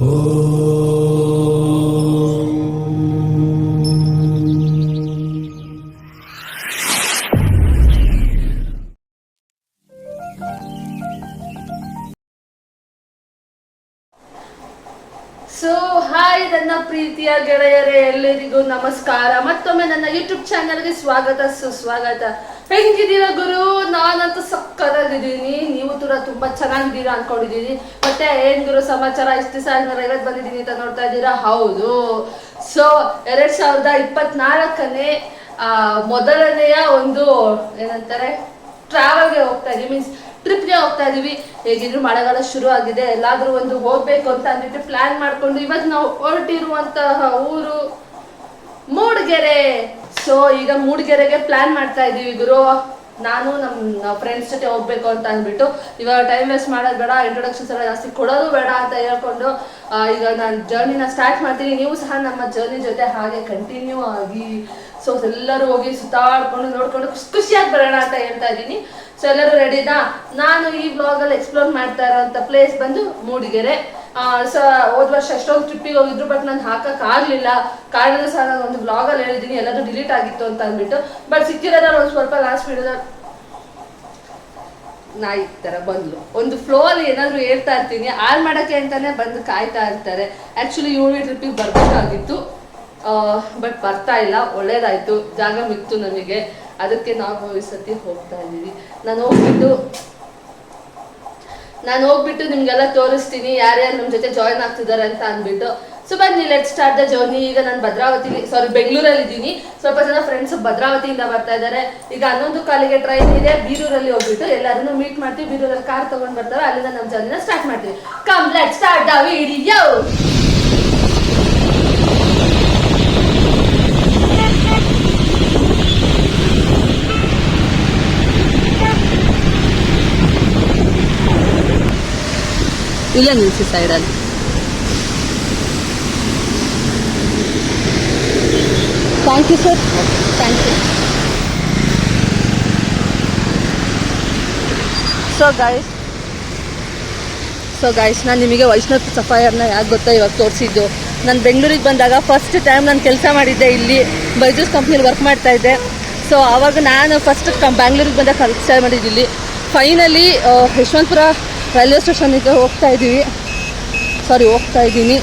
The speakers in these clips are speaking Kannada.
ಸೊ ಪ್ರೀತಿಯ ಗೆಳೆಯರೇ ಎಲ್ಲರಿಗೂ ನಮಸ್ಕಾರ. ಮತ್ತೊಮ್ಮೆ ನನ್ನ ಯೂಟ್ಯೂಬ್ ಚಾನಲ್ಗೆ ಸ್ವಾಗತ ಸುಸ್ವಾಗತ. ಹೆಂಗಿದ್ದೀರಾ ಗುರು? ನಾನಂತೂ ಸಕ್ಕದಾಗಿದ್ದೀನಿ ನೀವು ಕೂಡ ತುಂಬಾ ಚೆನ್ನಾಗಿದ್ದೀರಾ ಅನ್ಕೊಂಡಿದ್ದೀನಿ. ಮತ್ತೆ ಏನ್ ಗುರು ಸಮಾಚಾರ? ಇಷ್ಟು ದಿವಸ ಆದ್ಮೇಲೆ ಐವತ್ತು ಬಂದಿದ್ದೀನಿ ಅಂತ ನೋಡ್ತಾ ಇದ್ದೀರಾ? ಹೌದು. ಸೊ ಎರಡ್ ಸಾವಿರದ ಇಪ್ಪತ್ನಾಲ್ಕನೇ ಆ, ಮೊದಲನೆಯ ಒಂದು ಏನಂತಾರೆ? ಟ್ರಾವೆಲ್ಗೆ ಹೋಗ್ತಾ ಇದೀವಿ ಮೀನ್ಸ್ ಟ್ರಿಪ್ಗೆ ಹೋಗ್ತಾ ಇದೀವಿ. ಹೇಗಿದ್ರು ಮಳೆಗಾಲ ಶುರು ಆಗಿದೆ, ಎಲ್ಲಾದ್ರೂ ಒಂದು ಹೋಗ್ಬೇಕು ಅಂತ ಅಂದ್ಬಿಟ್ಟು ಪ್ಲಾನ್ ಮಾಡ್ಕೊಂಡು ಇವತ್ತು ನಾವು ಹೊರಟಿರುವಂತಹ ಊರು ಮೂಡ್ಗೆರೆ. ಸೊ ಈಗ ಮೂಡ್ಗೆರೆಗೆ ಪ್ಲಾನ್ ಮಾಡ್ತಾ ಇದೀವಿ ಗುರು. ನಾನು ನಮ್ಮ ಫ್ರೆಂಡ್ಸ್ ಜೊತೆ ಹೋಗ್ಬೇಕು ಅಂತ ಅಂದ್ಬಿಟ್ಟು ಇವಾಗ ಟೈಮ್ ವೇಸ್ಟ್ ಮಾಡೋದು ಬೇಡ ಇಂಟ್ರೊಡಕ್ಷನ್ಸ್ ಎಲ್ಲ ಜಾಸ್ತಿ ಕೊಡೋದು ಬೇಡ ಅಂತ ಹೇಳ್ಕೊಂಡು ಈಗ ನಾನು ಜರ್ನಿನ ಸ್ಟಾರ್ಟ್ ಮಾಡ್ತೀನಿ. ನೀವು ಸಹ ನಮ್ಮ ಜರ್ನಿ ಜೊತೆ ಹಾಗೆ ಕಂಟಿನ್ಯೂ ಆಗಿ ಸೊ ಎಲ್ಲರೂ ಹೋಗಿ ಸುತ್ತಾಡ್ಕೊಂಡು ನೋಡ್ಕೊಂಡು ಖುಷಿ, ಖುಷಿಯಾಗಿ ಬರೋಣ ಅಂತ ಹೇಳ್ತಾ ಇದ್ದೀನಿ. ಸೊ ಎಲ್ಲರೂ ರೆಡಿನಾ ನಾನು ಈ ಬ್ಲಾಗಲ್ಲಿ ಎಕ್ಸ್ಪ್ಲೋರ್ ಮಾಡ್ತಾ ಇರೋಂಥ ಪ್ಲೇಸ್ ಬಂದು ಮೂಡಿಗೆರೆ. ಸೊ, ಹೋದ್ ವರ್ಷ ಎಷ್ಟೊಂದು ಟ್ರಿಪ್ಪಿಗೆ ಹೋಗಿದ್ರು ಬಟ್ ನಾನು ಹಾಕಕ್ ಆಗ್ಲಿಲ್ಲ. ಕಾರಣ ಸಹ ನಾನು ಒಂದು ಬ್ಲಾಗ್ ಅಲ್ಲಿ ಹೇಳಿದ್ದೀನಿ ಎಲ್ಲದೂ ಡಿಲೀಟ್ ಆಗಿತ್ತು ಅಂತ ಅಂದ್ಬಿಟ್ಟು. ಬಟ್ ಸಿಕ್ಕಿರೋದ ಒಂದು ಸ್ವಲ್ಪ ಲಾಸ್ಟ್ ಬಿಡೋದ ನಾಯಿ ತರ ಬಂದ್ಲು. ಒಂದು ಫ್ಲೋ ಅಲ್ಲಿ ಏನಾದ್ರು ಹೇಳ್ತಾ ಇರ್ತೀನಿ. ಆಲ್ ಮಾಡಕ್ಕೆ ಅಂತಾನೆ ಬಂದು ಕಾಯ್ತಾ ಇರ್ತಾರೆ. ಆಕ್ಚುಲಿ ಏಳು ಟ್ರಿಪ್ಪಿಗೆ ಬರ್ಬೇಕಾಗಿತ್ತು. ಬಟ್ ಬರ್ತಾ ಇಲ್ಲ. ಒಳ್ಳೇದಾಯ್ತು. ಜಾಗ ಮಿತ್ತು ನಮಗೆ. ಅದಕ್ಕೆ ನಾವು ಈ ಸತಿ ಹೋಗ್ತಾ ಇದ್ದೀವಿ. ನಾನು ಹೋಗ್ಬಿಟ್ಟು ನಾನು ಹೋಗ್ಬಿಟ್ಟು ನಿಮ್ಗೆಲ್ಲ ತೋರಿಸ್ತೀನಿ, ಯಾರ್ಯಾರು ನಮ್ಮ ಜೊತೆ ಜಾಯ್ನ್ ಆಗ್ತಿದ್ದಾರೆ ಅಂತ ಅಂದ್ಬಿಟ್ಟು. ಸೊ ಬನ್ನಿ ಲೆಟ್ ಸ್ಟಾರ್ಟ್ ದ ಜರ್ನಿ ಈಗ ನಾನು ಭದ್ರಾವತಿ ಸಾರಿ ಬೆಂಗಳೂರಲ್ಲಿ ಇದ್ದೀನಿ ಸ್ವಲ್ಪ ಜನ ಫ್ರೆಂಡ್ಸ್ ಭದ್ರಾವತಿಯಿಂದ ಬರ್ತಾ ಇದ್ದಾರೆ. ಈಗ ಹನ್ನೊಂದು ಕಾಲಿಗೆ ಟ್ರೈನ್ ಇದೆ, ಬೀರೂರಲ್ಲಿ ಹೋಗ್ಬಿಟ್ಟು ಎಲ್ಲರನ್ನೂ ಮೀಟ್ ಮಾಡ್ತೀವಿ. ಬೀರೂರಲ್ಲಿ ಕಾರ್ ತಗೊಂಡ್ ಬರ್ತಾರೆ, ಅಲ್ಲಿಂದ ನಮ್ಮ ಜರ್ನಿನ ಸ್ಟಾರ್ಟ್ ಮಾಡ್ತೀವಿ. Come let start the video ಇಲ್ಲ ನಿಲ್ಸಿ ಸೈಡಲ್ಲಿ thank you sir thank you so guys so guys ನಾನು ನಿಮಗೆ ವೈಷ್ಣವ್ ಸಫಾಯರ್ನ ಯಾಕೆ ಗೊತ್ತಾ ಇವಾಗ ತೋರಿಸಿದ್ದು? ನಾನು ಬೆಂಗಳೂರಿಗೆ ಬಂದಾಗ ಫಸ್ಟ್ ಟೈಮ್ ನಾನು ಕೆಲಸ ಮಾಡಿದ್ದೆ ಇಲ್ಲಿ ಬೈಜೂಸ್ ಕಂಪ್ನಿಲಿ ವರ್ಕ್ ಮಾಡ್ತಾ ಇದ್ದೆ. ಸೊ ಆವಾಗ ನಾನು ಫಸ್ಟ್ ಕಂ ಬ್ಯಾಂಗ್ಳೂರಿಗೆ ಬಂದಾಗ ಕೆಲಸ ಮಾಡಿದ್ದು ಇಲ್ಲಿ. ಫೈನಲಿ ಯಶವಂತಪುರ ರೈಲ್ವೆ ಸ್ಟೇಷನ್ಗೆ ಹೋಗ್ತಾ ಇದ್ದೀವಿ ಸಾರಿ ಹೋಗ್ತಾ ಇದ್ದೀನಿ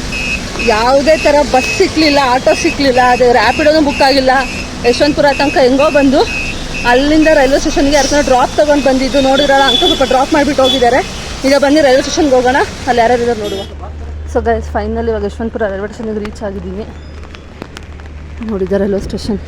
ಯಾವುದೇ ಥರ ಬಸ್ ಸಿಕ್ಕಲಿಲ್ಲ ಆಟೋ ಸಿಕ್ಕಲಿಲ್ಲ ಅದು ರ್ಯಾಪಿಡೋನು ಬುಕ್ ಆಗಿಲ್ಲ. ಯಶವಂತಪುರ ತನಕ ಹೆಂಗೋ ಬಂದು ಅಲ್ಲಿಂದ ರೈಲ್ವೆ ಸ್ಟೇಷನ್ಗೆ ಯಾರನ್ನ ಡ್ರಾಪ್ ತೊಗೊಂಡು ಬಂದಿದ್ದು ನೋಡಿರಲ್ಲ ಅಂಕ ಸ್ವಲ್ಪ ಡ್ರಾಪ್ ಮಾಡಿಬಿಟ್ಟು ಹೋಗಿದ್ದಾರೆ. ಈಗ ಬನ್ನಿ ರೈಲ್ವೆ ಸ್ಟೇಷನ್ಗೆ ಹೋಗೋಣ. ಅಲ್ಲಿ ಯಾರ್ಯಾರು ಇದ್ದಾರೆ ನೋಡುವ. ಸೊ ಗೈಸ್ ಫೈನಲಿ ಇವಾಗ ಯಶವಂತಪುರ ರೈಲ್ವೆ ಸ್ಟೇಷನ್ಗೆ ರೀಚ್ ಆಗಿದ್ದೀನಿ ನೋಡಿದ್ದಾರೆ ರೈಲ್ವೆ ಸ್ಟೇಷನ್?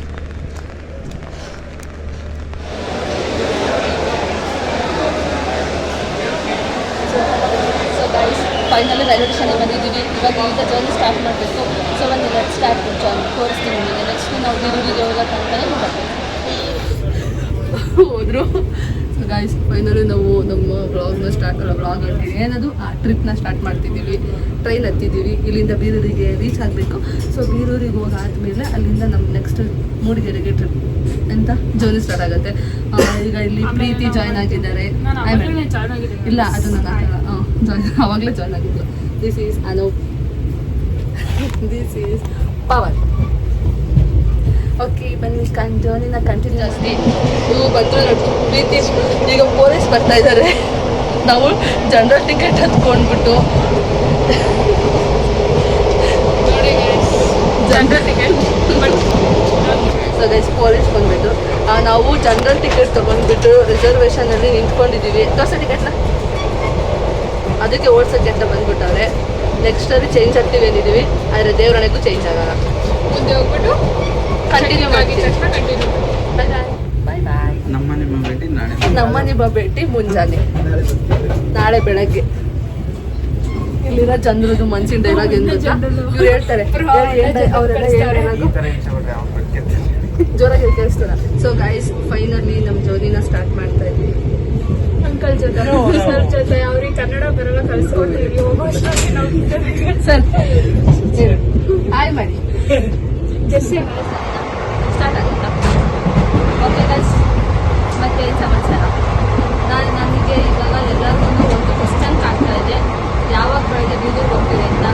ಫೈನಲಿ ರೈಲ್ವೆ ಸ್ಟೇಷನ್ಗೆ ಬಂದಿದ್ದೀವಿ. ಇವಾಗ ಈಗ ಜರ್ನಿ ಸ್ಟಾರ್ಟ್ ಮಾಡಬೇಕು. ಸೊ ಒಂದು ಲೆಟ್ ಸ್ಟಾರ್ಟ್ ಜರ್ನಿ ತೋರಿಸ್ತೀನಿ ನಿಮಗೆ. ನೆಕ್ಸ್ಟ್ ನಾವು ಬೀರೂರಿಗೆ ಹೋಗೋಕ್ಕಂತಾನೆ ಹೋದ್ರು. ಸೊ ಗೈಸ್ ಫೈನಲಿ ನಾವು ನಮ್ಮ ಬ್ಲಾಗ್ನ ಸ್ಟಾರ್ಟ್ ಅಲ್ಲ ಬ್ಲಾಗ್ ಹೇಳ್ತೀವಿ ಏನದು? ಆ ಟ್ರಿಪ್ನ ಸ್ಟಾರ್ಟ್ ಮಾಡ್ತಿದ್ದೀವಿ. ಟ್ರೈನ್ ಹತ್ತಿದ್ದೀವಿ. ಇಲ್ಲಿಂದ ಬೀರೂರಿಗೆ ರೀಚ್ ಆಗಬೇಕು. ಸೊ ಬೀರೂರಿಗೆ ಹೋಗಾದ್ಮೇಲೆ ಅಲ್ಲಿಂದ ನಮ್ಮ ನೆಕ್ಸ್ಟ್ ಮೂಡಿಗೆರೆಗೆ ಟ್ರಿಪ್ ಅಂತ ಜೋನಿ ಸ್ಟಾರ್ಟ್ ಆಗುತ್ತೆ. ಈಗ ಇಲ್ಲಿ ಪ್ರೀತಿ ಜಾಯ್ನ್ ಆಗಿದ್ದಾರೆ. ಇಲ್ಲ ಅದು ನನ್ನ ಜಾಯ್ನ್ ಅವಾಗಲೇ ಜಾಯ್ನ್ ಆಗಿದ್ದು. This is Anoop this is Pawar okay ಬನ್ನಿ ಕನ್ ಜರ್ನಿನ ಕಂಟಿನ್ಯೂ ಜಾಸ್ತಿ. ಇವು ಬಂದರು ಪ್ರೀತಿ. ಈಗ ಪೊಲೀಸ್ ಬರ್ತಾ ಇದ್ದಾರೆ ನಾವು general ticket ಹತ್ಕೊಂಡ್ಬಿಟ್ಟು. General ticket so guys police ಬಂದ್ಬಿಟ್ಟು. ನಾವು ಜನರಲ್ ಟಿಕೆಟ್ ತೊಗೊಂಡ್ಬಿಟ್ಟು ರಿಸರ್ವೇಷನಲ್ಲಿ ನಿಂತ್ಕೊಂಡಿದ್ದೀವಿ ದೋಸೆ ಟಿಕೆಟ್ನ ಅದಕ್ಕೆ ಓಡ್ಸೋಕ್ಕೆ ಅಂತ ಬಂದ್ಬಿಟ್ಟವ್ರೆ. ನೆಕ್ಸ್ಟ್ ಅಲ್ಲಿ ಚೇಂಜ್ ಆಗ್ತೀವಿ ಅಂದಿದ್ದೀವಿ ಆದರೆ ದೇವರಣೆಗೂ ಚೇಂಜ್ ಆಗಲ್ಲ. ಮುಂದೆ ಹೋಗ್ಬಿಟ್ಟು ಕಂಟಿನ್ಯೂ ಮಾಡ್ತೀವಿ ತಕ್ಷಣ ಕಂಟಿನ್ಯೂ ಬಾಯ್ ಬಾಯ್ ಬಾಯ್ ನಮ್ಮ ನಿಮ್ಮ ಭೇಟಿ ನಾಳೆ ಬಾ ನಿಮ್ಮ ಭೇಟಿ ಮುಂಜಾನೆ. ನಾಳೆ ಬೆಳಗ್ಗೆ. ಇಲ್ಲಿರೋ ಚಂದ್ರದು ಮನ್ಸಿನ ಡೈಲಾಗ್ ಗೊತ್ತಾ? ಇವ್ರು ಹೇಳ್ತಾರೆ. ಜೋರಾಗಿ ಕೇಳಿಸ್ತಾರ. ಸೊ ಗೈಸ್ ಫೈನಲಿ ನಮ್ಮ ಜರ್ನಿನ ಸ್ಟಾರ್ಟ್ ಮಾಡ್ತಾ ಇದ್ವಿ. ಅಂಕಲ್ ಜೊತೆ ಸರ್ ಜೊತೆ ಅವ್ರಿಗೆ ಕನ್ನಡ ಬರಲ್ಲ ಕಲ್ಸ್ಕೊಂಡಿದ್ವಿ ನಾವು ಸರ್. ಹಾಯ್ ಮಾಡಿ ಸ್ಟಾರ್ಟ್ ಆಗುತ್ತಾ? ಓಕೆ ಗೈಸ್ ಮತ್ತೆ ಏನ್ ಸಮಾಚಾರ? ನನಗೆ ಇವಾಗ ಎಲ್ಲರಿಗೂ ಒಂದು ಕ್ವಶನ್ ಕಾಣ್ತಾ ಇದೆ. ಯಾವಾಗ ಬೆಳಗ್ಗೆ ಬೀದೂರಿಗೆ ಹೋಗ್ತೀವಿ ಅಂತ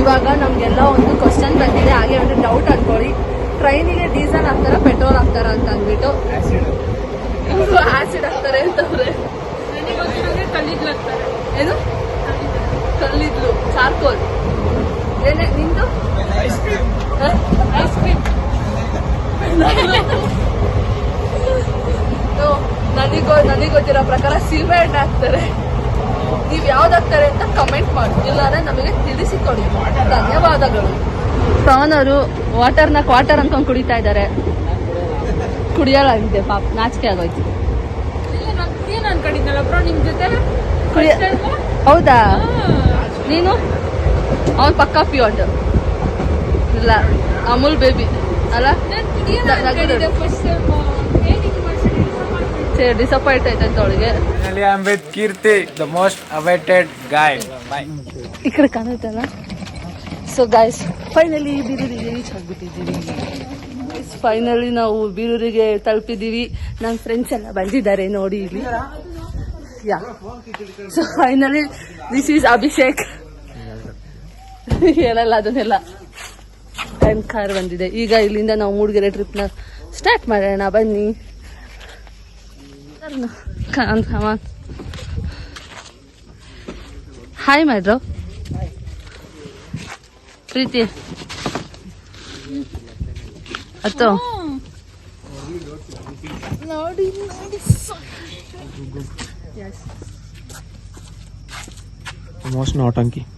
ಇವಾಗ ನಮಗೆಲ್ಲ ಒಂದು ಕ್ವಶನ್ ಬಂದಿದೆ ಹಾಗೆ ಒಂದು ಡೌಟ್ ಅನ್ಕೊಳ್ಳಿ ಟ್ರೈನಿಗೆ ಡೀಸೆಲ್ ಹಾಕ್ತಾರ ಪೆಟ್ರೋಲ್ ಹಾಕ್ತಾರ ಅಂತ ಅಂದ್ಬಿಟ್ಟು ಆಸಿಡ್ ಹಾಕ್ತಾರೆ ಅಂತವ್ರೆ ನನಗೆ ಗೊತ್ತಿರೋದೇ ಕಲ್ಲಿದ್ಲಾಗ್ತಾರೆ ಏನು ಕಲ್ಲಿದ್ಲು ಚಾರ್ಕೋಲ್ ಏನೇ ನಿಂದು? ಐಸ್ ಕ್ರೀಮ್ ನನಗೋ ನನಗೆ ಗೊತ್ತಿರೋ ಪ್ರಕಾರ ಸೀಮೆ ಹಣ್ಣು ಹಾಕ್ತಾರೆ. ನೀವು ಯಾವ್ದು ಹಾಕ್ತಾರೆ ಅಂತ ಕಮೆಂಟ್ ಮಾಡಿ. ಇಲ್ಲಾಂದ್ರೆ ನಮಗೆ ತಿಳಿಸಿಕೊಡಿ. ಧನ್ಯವಾದಗಳು. ಪವನ್ ಅವರು ವಾಟರ್ನ ಕ್ವಾಟರ್ ಅನ್ಕೊಂಡ್ ಕುಡಿತಾ ಇದ್ದಾರೆ. ಕುಡಿಯಲಾಗಿದೆ ಪಾಪ ನಾಚಿಕೆ ಆಗೋಯ್ತು. ಅನ್ಕೊಂಡಿದ್ನಲ್ಲ ಬ್ರೋ ನಿಮ್ ಜೊತೆ ಹೌದಾ? ನೀನು? ಅವನ್ ಪಕ್ಕ ಪ್ಯೂರ್ ಇಲ್ಲ ಅಮೂಲ್ ಬೇಬಿ ಅಲ್ಲ? ಡಿಸಪಾಯಿಂಟ್ ಆಯ್ತಂತ ಅವಳಿಗೆ. ಅಂಬೇದ್ Keerthi the most guy. Bye. ಈ ಕಡೆ ಕಾಣುತ್ತಲ್ಲ? ಸೊ ಗಾಯ್ಸ್ ಫೈನಲಿ ಬೀರೂರಿಗೆ ರೀಚ್ ಆಗ್ಬಿಟ್ಟಿದ್ದೀವಿ. ಫೈನಲಿ ನಾವು ಬೀರೂರಿಗೆ ತಲುಪಿದ್ದೀವಿ. ನನ್ನ ಫ್ರೆಂಡ್ಸ್ ಎಲ್ಲ ಬಂದಿದ್ದಾರೆ ನೋಡಿ ಇಲ್ಲಿ. Yeah so finally this is Abhishek ಹೇಳಲ್ಲ ಅದನ್ನೆಲ್ಲ ಟೈಮ್ ಕಾರ್ ಬಂದಿದೆ. ಈಗ ಇಲ್ಲಿಂದ ನಾವು ಮೂಡಿಗೆರೆ ಟ್ರಿಪ್ನ ಸ್ಟಾರ್ಟ್ ಮಾಡೋಣ. ಬನ್ನಿ. ಹಾಯ್ ಮಾಡ್ರು ಪ್ರೀತಿ. ಅತ್ತು. ನೋಡಿ ನೋಡಿ ಮೋಸ್ಟ್ ನೋಟಂಕಿ ಏನಂದ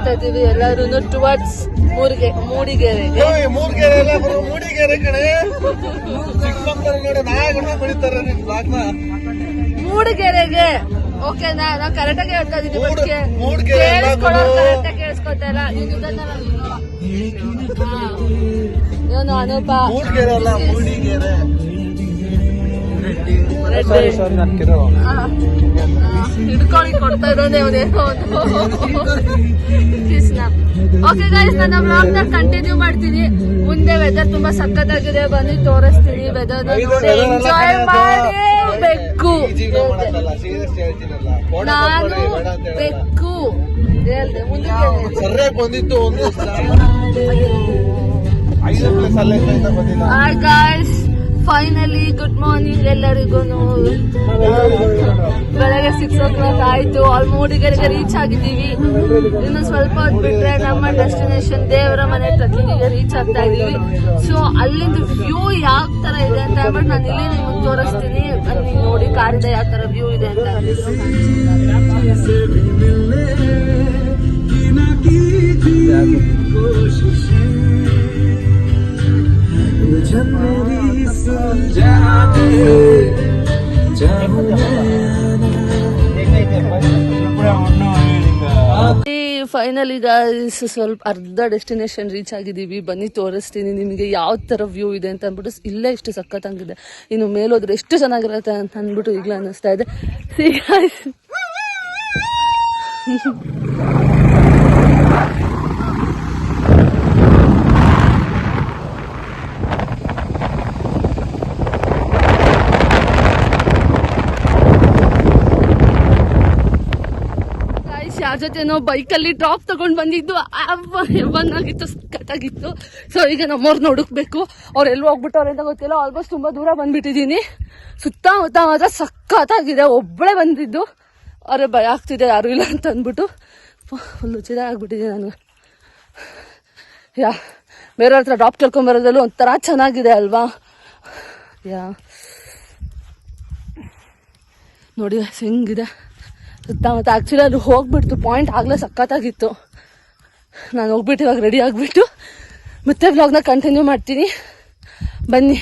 ಮಾಡ್ತಾ ಇದೀವಿ ಎಲ್ಲರೂ ಟುವರ್ಡ್ಸ್ ಮೂರಿಗೆ ಮೂಡಿಗೆರೆ ಮೂಡಿಗೆರೆ ಮೂಡಿಗೆರೆ ಕಡೆ ಮೂಡಿಗೆರೆಗೆ. ಓಕೆ ನಾವು ಕರೆಕ್ಟ್ ಆಗಿ ಹೇಳ್ತಾ ಇದೀವಿ ಕೇಳಿಸ್ಕೊಳ್ಳೋ ಕೇಳಿಸ್ಕೊಳ್ಳೋರು. ಕರೆಕ್ಟ್ ಆಗಿ ಕೇಳಿಸ್ಕೊತಾ ಇಲ್ಲ. ಇವನು ಅನೂಪ. ಮೂಡಿಗೆರೆ. ಹಿಡ್ಕೊಳ್ಳಿ ಕೊಡ್ತಾ ಇರೋದೇ ಅವನೇನೋ ಓಕೆ ಗೈಸ್ ನನ್ನ ಬ್ಲಾಗ್ನ ಕಂಟಿನ್ಯೂ ಮಾಡ್ತೀನಿ. ಮುಂದೆ ವೆದರ್ ತುಂಬಾ ಸಖತ್ತಾಗಿದೆ. ಬನ್ನಿ ತೋರಿಸ್ತೀನಿ ವೆದರ್ ಎಂಜಾಯ್ ಮಾಡಬೇಕು. ನಾನು ಬೆಕ್ಕು. ಬಂದಿತ್ತು ಒಂದು. ಐದು ಪ್ಲೇಸ್ ಅಲ್ಲೇ ಬಂದಿಲ್ಲ. Hi guys finally good morning ಎಲ್ಲರಿಗೂ ಬೆಳಗ್ಗೆ ಸಿಕ್ಸ್ ಓ ಕ್ಲಾಕ್ ಆಯ್ತು ಆಲ್ಮೋಡಿಗರಿಗೆ ರೀಚ್ ಆಗಿದ್ದೀವಿ. ಇನ್ನು ಸ್ವಲ್ಪ ಹೊತ್ತು ಬಿಟ್ರೆ ನಮ್ಮ ಡೆಸ್ಟಿನೇಷನ್ ದೇವರ ಮನೆ ಟ್ರಕ್ಕಿಂಗಿಗೆ ರೀಚ್ ಆಗ್ತಾ ಇದೀವಿ ಸೊ ಅಲ್ಲಿಂದ ವ್ಯೂ ಯಾವ ತರ ಇದೆ ಅಂತ ಹೇಳ್ಬಿಟ್ಟು ನಾನು ಇಲ್ಲಿ ನಿಮಗೆ ತೋರಿಸ್ತೀನಿ. ಅಲ್ಲಿ ನೋಡಿ ಕಾರಿಂದ ಯಾವ ತರ ವ್ಯೂ ಇದೆ ಅಂತ. ಫೈನಲಿ ಗಾಯ್ಸ್ ಸ್ವಲ್ಪ ಅರ್ಧ ಡೆಸ್ಟಿನೇಷನ್ ರೀಚ್ ಆಗಿದ್ದೀವಿ. ಬನ್ನಿ, ತೋರಿಸ್ತೀನಿ. ನಿಮಗೆ ಯಾವ ಥರ ವ್ಯೂ ಇದೆ ಅಂತ ಅಂದ್ಬಿಟ್ಟು ಇಲ್ಲೇ ಇಷ್ಟು ಸಖತ್ತಾಗಿದೆ ಇನ್ನು ಮೇಲೋದ್ರೆ ಎಷ್ಟು ಚೆನ್ನಾಗಿರುತ್ತೆ ಅಂತ ಅಂದ್ಬಿಟ್ಟು ಈಗಲೇ ಅನ್ನಿಸ್ತಾ ಇದೆ. ಸಿ ಗಾಯ್ಸ್ ನಾವು ಬೈಕಲ್ಲಿ ಡ್ರಾಪ್ ತಗೊಂಡ್ ಬಂದಿದ್ದು ಆಗಿತ್ತು ಕಟ್ಟಾಗಿತ್ತು ಸೊ ಈಗ ನಮ್ಮವ್ರನ್ನ ಹುಡುಕ್ಬೇಕು. ಅವ್ರು ಎಲ್ಲಿ ಹೋಗ್ಬಿಟ್ಟವ್ರೆ ಅಂತ ಗೊತ್ತಿಲ್ಲ ಆಲ್ಮೋಸ್ಟ್ ತುಂಬಾ ದೂರ ಬಂದ್ಬಿಟ್ಟಿದ್ದೀನಿ. ಸುತ್ತಮುತ್ತ ಮಾತ್ರ ಸಖತ್ತಾಗಿದೆ ಒಬ್ಬಳೇ ಬಂದಿದ್ದು. ಅವ್ರ ಭಯ ಆಗ್ತಿದೆ, ಯಾರು ಇಲ್ಲ ಅಂತ ಅಂದ್ಬಿಟ್ಟು. ಫುಲ್ ಚಿರ ಆಗ್ಬಿಟ್ಟಿದೆ ನನಗೆ ಯಾ, ಬೇರೆ ಹತ್ರ ಡ್ರಾಪ್ ಕೇಳ್ಕೊಂಬರೋದ್ರಲ್ಲೂ ಒಂಥರ ಚೆನ್ನಾಗಿದೆ ಅಲ್ವಾ? ಯಾ. ನೋಡಿ, ಹೆಂಗಿದೆ. ಸುತ್ತಮುತ್ತ ಆ್ಯಕ್ಚುಲಿ ಅದು ಹೋಗ್ಬಿಡ್ತು. ಪಾಯಿಂಟ್ ಆಗಲೇ ಸಖತ್ತಾಗಿತ್ತು. ನಾನು ಹೋಗ್ಬಿಟ್ಟು ಇವಾಗ ರೆಡಿ ಆಗಿಬಿಟ್ಟು ಮತ್ತೆ ವ್ಲಾಗ್ನ ಕಂಟಿನ್ಯೂ ಮಾಡ್ತೀನಿ. ಬನ್ನಿ.